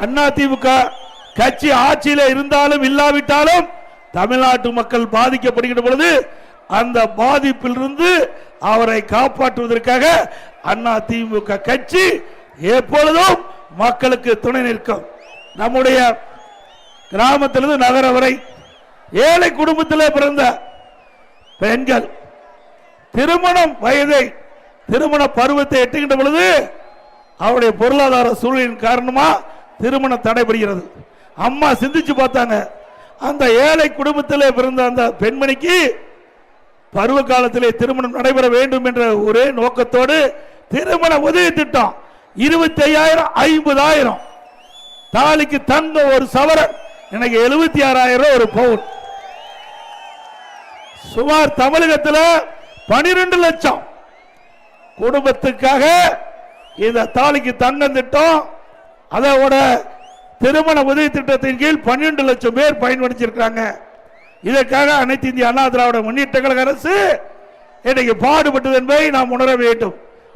அதிமுக கட்சி ஆட்சியில் இருந்தாலும் இல்லாவிட்டாலும் தமிழ்நாட்டு மக்கள் பாதிக்கப்படுகின்ற பொழுது அந்த பாதிப்பிலிருந்து அவரை காப்பாற்றுவதற்காக அண்ணா திமுக கட்சி எப்பொழுதும் மக்களுக்கு துணை நிற்கும். நம்முடைய கிராமத்திலிருந்து நகரம் வரை ஏழை குடும்பத்திலே பிறந்த பெண்கள் திருமணம் வயதை திருமண பருவத்தை எட்டுகின்ற பொழுது அவருடைய பொருளாதார சூழலின் காரணமாக திருமணம் தடைபடுகிறது அம்மா சிந்திச்சு பார்த்தாங்க. அந்த ஏழை குடும்பத்தில் பிறந்த அந்த பெண்மணிக்கு பருவ காலத்திலே திருமணம் நடைபெற வேண்டும் என்ற ஒரே நோக்கத்தோடு திருமண உதவி திட்டம் இருபத்தி ஐயாயிரம் ஐம்பதாயிரம். தாலிக்கு தங்க ஒரு சவரன் எனக்கு எழுபத்தி ஆறாயிரம் ஒரு பவுன். சுமார் தமிழகத்தில் பனிரெண்டு லட்சம் குடும்பத்துக்காக இந்த தாலிக்கு தங்கம் திட்டம் அதோட திருமண உதவி திட்டத்தின் கீழ் பன்னெண்டு லட்சம் பேர் பயன்படுத்திருக்காங்க இதற்காக அனைத்து இந்திய அண்ணா திராவிட முன்னேற்ற கழக அரசு இன்னைக்கு பாடுபட்டது என்பதை நாம் உணர வேண்டும்.